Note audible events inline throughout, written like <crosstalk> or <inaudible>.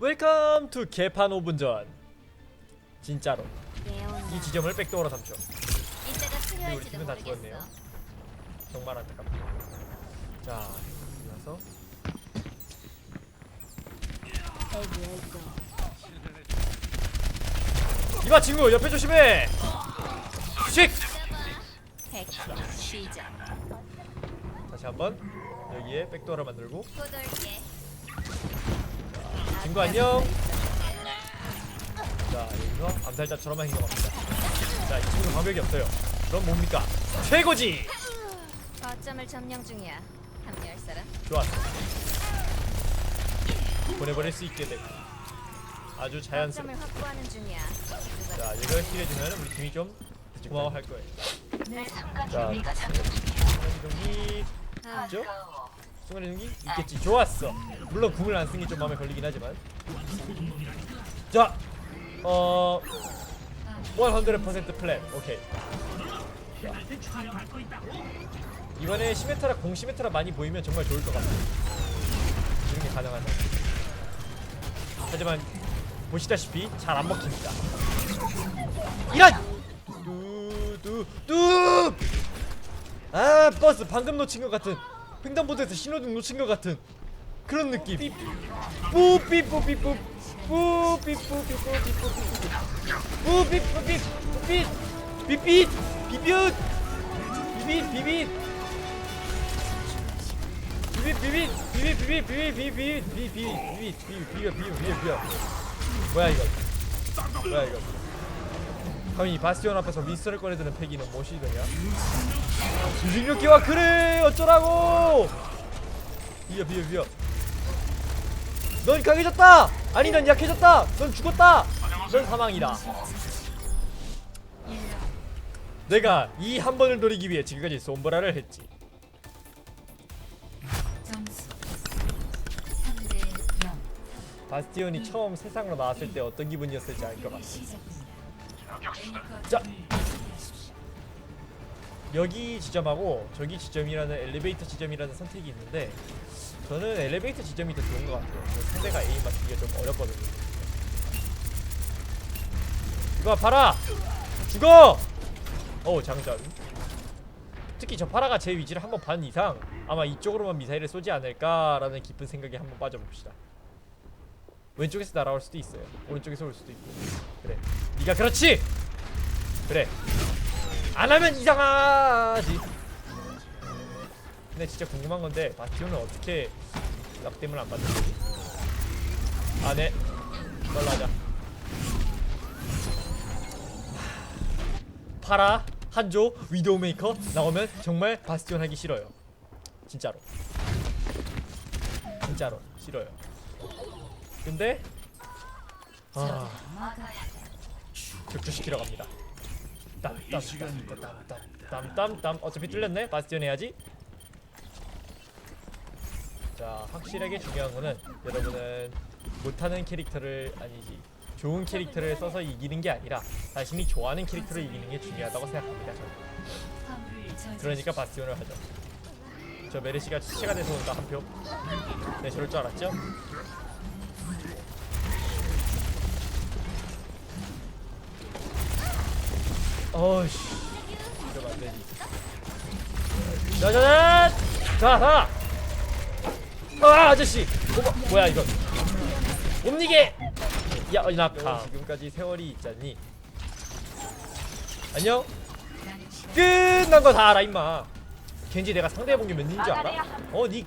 웰컴 투 개판 5분 전 진짜로 예언아. 이 지점을 백도어로 삼죠 우리 팀은 다. 죽었네요. 정말 안타깝다 자 에비에고. 이봐 친구 옆에 조심해 시작. 다시 한번 여기에 백도어를 만들고. 친구 안녕 자 여기서 암살자처럼만 행동합니다 자 이 친구는 방벽이 없어요 그럼 뭡니까 최고지 거점을 점령 중이야. 합류할 사람? 좋았어 보내버릴 수 있게 되고 아주 자연스럽게 거점을 확보하는 중이야. 누가 자 이걸 힐해주면 우리 팀이 좀 고마워할 거예요 자 순간이동기 아, 있죠? 순간이동기 있겠지. 좋았어. 물론 궁을 안쓴게좀 마음에 걸리긴 하지만. 자 어... 100% 플랜. 오케이. 이번에 시메트라 공 시메트라 많이 보이면 정말 좋을 것 같아요. 이런 게 가능하다. 하지만 보시다시피 잘 안 먹힙니다. 이런! 뚜뚜뚜 아 버스 방금 놓친 것 같은 횡단보도에서 신호등 놓친 것 같은 그런 느낌 뿌삐뿌삐뿌 뿌삐뿌삐뿌삐뿌 뿌삐뿌삐 뿌삐 삐삐 비비웃 비빗 비빗 비빗 비빗 비빗 비빗 비빗 비빗 비빗 비빗 비빗 비빗 비빗 비빗 비빗 비빗 뭐야 이거 뭐야 이거 감히 바스티온 앞에서 미스를 꺼내드는 패기는 무엇이더냐? 주식력기와 그래 어쩌라고! 비벼 비벼 비벼 넌 강해졌다! 아니 넌 약해졌다! 넌 죽었다! 넌 사망이다. 내가 이 한 번을 노리기 위해 지금까지 솜브라를 했지. 점수 3대 0 바스티온이 처음 세상으로 나왔을 때 어떤 기분이었을지 알 것 같아. 자. 여기 지점하고 저기 지점이라는 엘리베이터 지점이라는 선택이 있는데 저는 엘리베이터 지점이 더 좋은 것 같아요. 상대가 에임 맞추기가 좀 어렵거든요. 이거 봐라! 죽어! 어우 장전. 특히 저 파라가 제 위치를 한번 반 이상 아마 이쪽으로만 미사일을 쏘지 않을까라는 깊은 생각에 한번 빠져봅시다 왼쪽에서 날아올 수도 있어요. 오른쪽에서 올 수도 있고. 그래. 네가 그렇지! 그래. 안 하면 이상하지. 근데 진짜 궁금한 건데 바티오는 어떻게 낙뎀을 안 받는 거지? 아네. 이걸로 하자. 파라 한조 위도우 메이커 나오면 정말 바스티온 하기 싫어요. 진짜로. 진짜로 싫어요 근데? 아 격추시키러 갑니다. 땀땀땀땀땀땀땀. 어차피 뚫렸네? 바스티온 해야지. 자 확실하게 중요한 거는 여러분은 못하는 캐릭터를 아니지 좋은 캐릭터를 써서 이기는 게 아니라 자신이 좋아하는 캐릭터를 이기는 게 중요하다고 생각합니다 저는. 그러니까 바스티온을 하죠. 저 메르시가 시체가 돼서 온다 한표. 네 저럴 줄 알았죠? 어이씨. 이러면 안 되지 자자자 자자. 아 아저씨. 뭐, 뭐야 이건 옴니게 야 이나카 지금까지 세월이 있잖니? 안녕? 끝난 거 다 알아 임마. 겐지 내가 상대해본 게몇 년인지 알아? 어니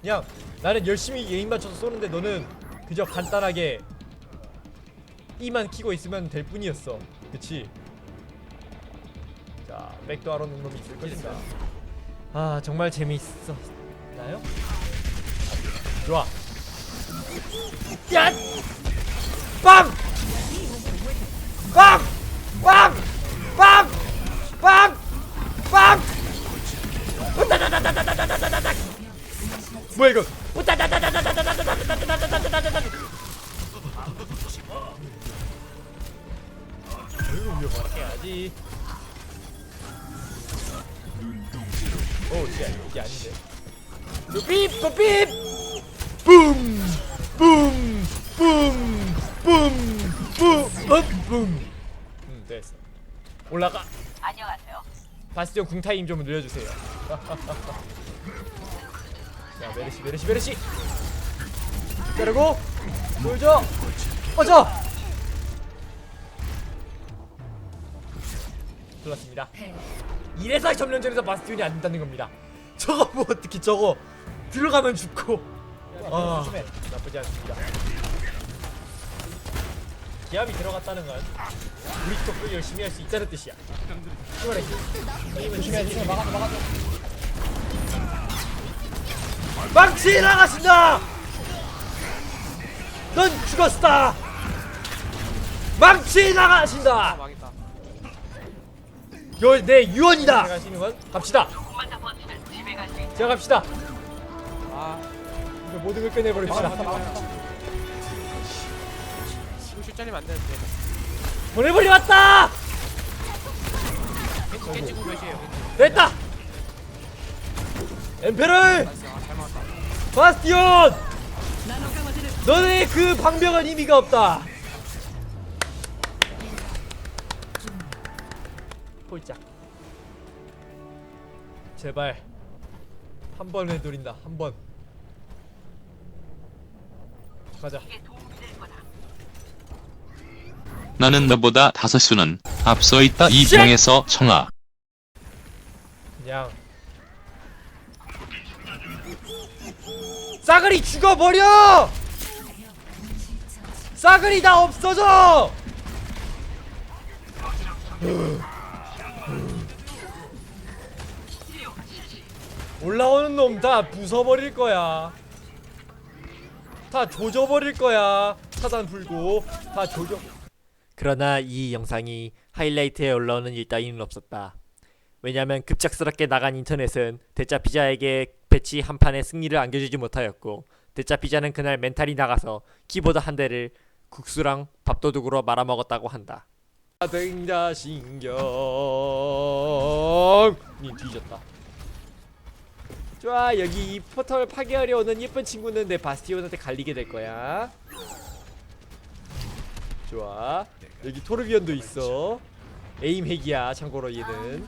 그냥 나는 열심히 예임 맞춰서 쏘는데 너는 그저 간단하게 이만 키고 있으면 될 뿐이었어. 그치? 자 백도하러 놓는 놈이 있을 것인가 아 정말 재미있어 나요? 좋아 야! 빵! 빵! 빵! 빵! 빵! 빵! 뭐야 이거 이거 위험하게 해야지 어, 오 진짜 이게 아닌데 삐삐삐 붐! 붐! 붐! 붐! 붐! 붐! 음 됐어 올라가 안녕하세요. 바스티온 궁타임 좀 늘려주세요 <laughs> 자 메르시 메르시 메르시 때리고 보여줘 꺼져 불렀습니다 패 이래서 점령전에서 바스티온이 안 된다는 겁니다. <laughs> 저거 뭐 어떻게 저거 들어가면 죽고. 아 나쁘지 않습니다. 기압이 들어갔다는 건 우리 쪽도 열심히 할 수 있다는 뜻이야. 이번에 조심해야지. 막아줘 막아줘. 망치 나가신다. 넌 죽었다. 망치 나가신다. 망했다. 요, 내 유언이다. 갑시다. 제가 갑시다. 아, 이거 모든 걸 끝내버립시다. 슛 잘리면 안 되는데. 보내버리 왔다. 구 몇이에요? 됐다. 엠페를 나이스. 아, 잘 막았다. 바스티온. 너네 그 방벽은 의미가 없다. 홀짝. 제발 한 번에 노린다. 한 번. 가자. 나는 너보다 다섯 수는 앞서 있다 이 쉣! 병에서 청아 그냥 싸그리 죽어버려! 싸그리 다 없어져! 올라오는 놈 다 부숴버릴 거야. 다 조져버릴 거야. 차단 풀고 다 조져. 그러나 이 영상이 하이라이트에 올라오는 일 따위는 없었다. 왜냐하면 급작스럽게 나간 인터넷은 대짜 피자에게 배치 한 판의 승리를 안겨주지 못하였고 대짜 피자는 그날 멘탈이 나가서 키보드 한 대를 국수랑 밥도둑으로 말아먹었다고 한다. 등자신경 님 뒤졌다. 좋아 여기 이 포털 파괴하려 오는 예쁜 친구는 내 바스티온한테 갈리게 될 거야. 좋아 여기 토르비언도 있어. 에임 핵이야 참고로 얘는.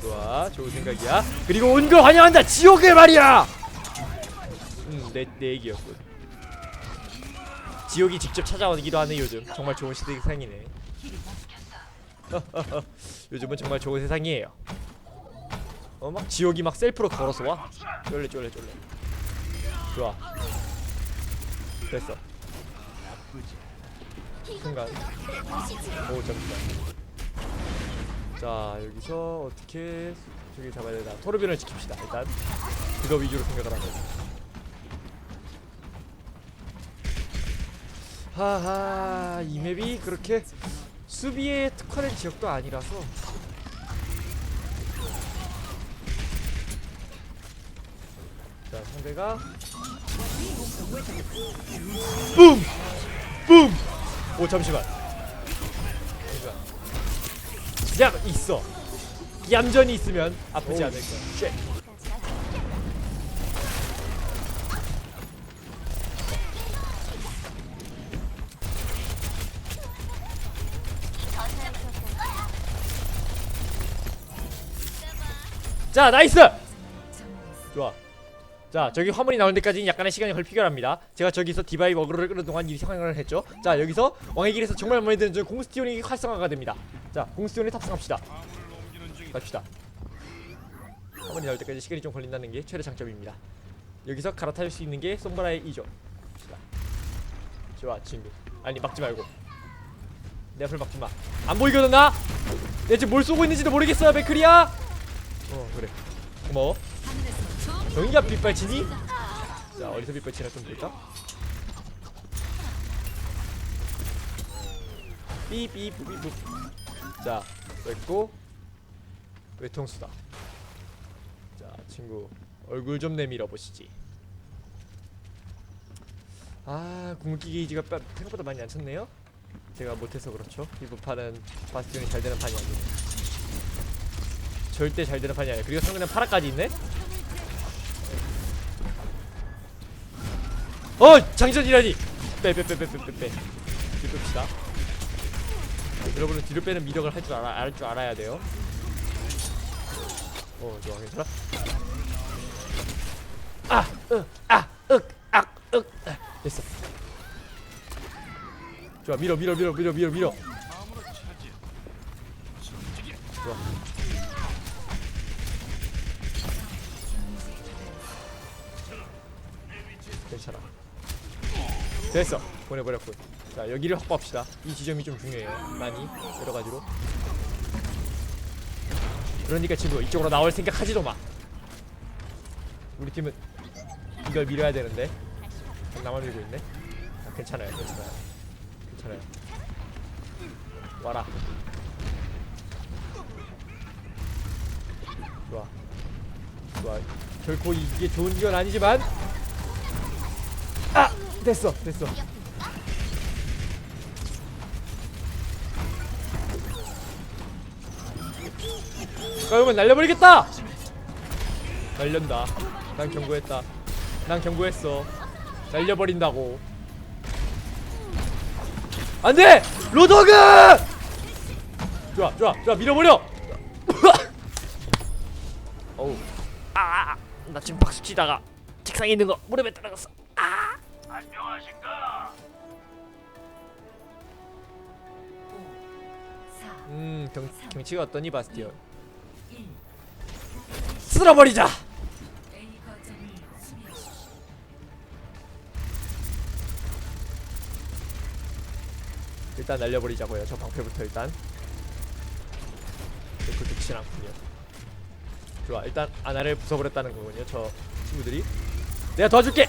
좋아 좋은 생각이야 그리고 온 걸 환영한다 지옥의 말이야 음내 내 얘기였군 지옥이 직접 찾아오기도 하네 요즘 정말 좋은 세상이네 <laughs> 요즘은 정말 좋은 세상이에요. 어 막 지옥이 막 셀프로 걸어서 와? 쫄래 쫄래 쫄래. 좋아. 됐어. 순간. 오 잠시만. 자 여기서 어떻게 저기 잡아야 되나? 토르비언을 지킵시다 일단. 그거 위주로 생각을 하고 하하 이 맵이 그렇게 수비에 특화된 지역도 아니라서 자 상대가 붐! 붐! 오 잠시만 잠시만 그냥 있어. 얌전히 있으면 아프지 않을 거야. 쉣. 자, 나이스. 좋아. 자, 저기 화물이 나올 때까지는 약간의 시간이 걸 필요합니다. 제가 저기서 디바이 먹으러 끄는 동안 이 상황을 했죠. 자, 여기서 왕의 길에서 정말 마음에 드는 저 공스티온이 활성화가 됩니다. 자, 공스티온에 탑승합시다. 갑시다. 화물이 나올 때까지 시간이 좀 걸린다는 게 최대 장점입니다. 여기서 갈아탈 수 있는 게 솜브라의 이죠. 좋아, 친구. 아니 막지 말고. 내 앞을 막지 마. 안 보이거든 나. 내 지금 뭘 쏘고 있는지도 모르겠어요, 맥크리야. 어, 그래. 고마워. 정의가 빗발치니? 자 어디서 빗발치나 좀 볼까? 삐삐삐삐 자 됐고 외통수다 자 친구 얼굴 좀 내밀어 보시지 아 궁극기 게이지가 빠- 생각보다 많이 안 찼네요 제가 못해서 그렇죠 이번 판은 바스티온이 잘 되는 판이 아니에요 절대 잘 되는 판이 아니에요 그리고 상대는 파라까지 있네? 어 장전이라니! 빼빼빼빼빼빼빼. 뒤로 뺍시다. 여러분은 뒤로 빼는 미력을 할 줄 알아 알 줄 알아야 돼요. 어 좋아 괜찮아. 아 으아으악으 됐어. 좋아 밀어 밀어 밀어 밀어 밀어 밀어. 좋아 됐어. 보내버렸군 자 여기를 확보합시다. 이 지점이 좀 중요해요. 많이. 여러 가지로. 그러니까 친구 이쪽으로 나올 생각 하지도 마. 우리 팀은 이걸 밀어야 되는데. 나만 밀고 있네. 아, 괜찮아요. 괜찮아요. 괜찮아요. 와라. 좋아. 좋아. 결코 이게 좋은 건 아니지만 아 됐어 됐어. 그러면 날려버리겠다! 날련다. 난 경고했다. 난 경고했어. 날려버린다고. 안돼! 로더그! 좋아 좋아 좋아. 밀어버려! <coughs> 어우. 아나 지금 박수 치다가 책상에 있는 거 무릎에 떨어졌어 음 경, 경치가 어떠니 바스티온? 일. 쓸어버리자. 일단 날려버리자고요 저 방패부터 일단. 그렇게 좋진 않군요. 좋아 일단 아나를 부숴버렸다는 거군요 저 친구들이. 내가 도와줄게!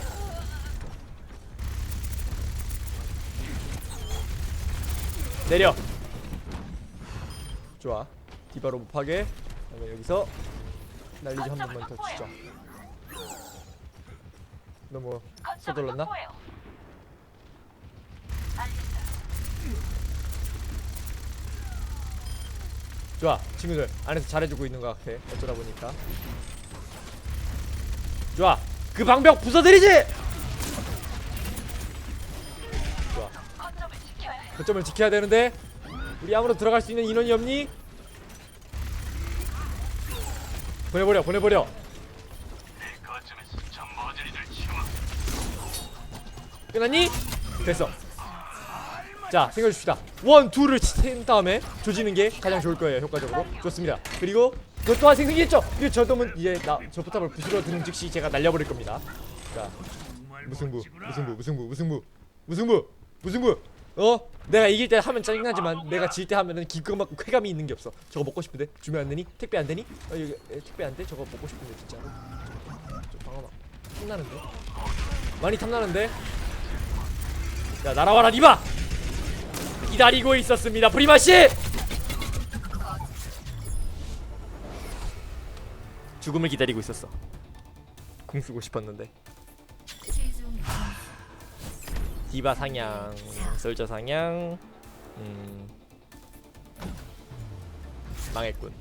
내려 좋아. 디바로 못하게. 그다음에 여기서 날리지 한 번만 더 치자 너무 서둘렀나? 좋아. 친구들 안에서 잘해주고 있는 것 같아. 어쩌다 보니까. 좋아. 그 방벽 부숴드리지! 좋아. 거점을 지켜야 되는데 우리 아무로 들어갈 수 있는 인원이 없니? 보내버려 보내버려. 끝났니? 됐어. 자 생각해줍시다. 원, 투를 치는 다음에 조지는 게 가장 좋을 거예요 효과적으로. 좋습니다. 그리고 그것 또한 생생했죠? 그리고 저 놈은 이제 나, 저 포탑을 부수러 드는 즉시 제가 날려버릴 겁니다. 자 무승부 무승부 무승부 무승부 무승부 무승부 어? 내가 이길 때 하면 짜증나지만 내가 질 때 하면은 기껏 막고 쾌감이 있는 게 없어 저거 먹고 싶은데 주면 안 되니? 택배 안 되니? 어 여기 에, 택배 안 돼? 저거 먹고 싶은데 진짜로 저 방어막 탐나는데? 많이 탐나는데? 자 날아와라 니바! 기다리고 있었습니다 프리마씨 죽음을 기다리고 있었어 궁 쓰고 싶었는데 디바 상향 솔저 상향. 음. 망했군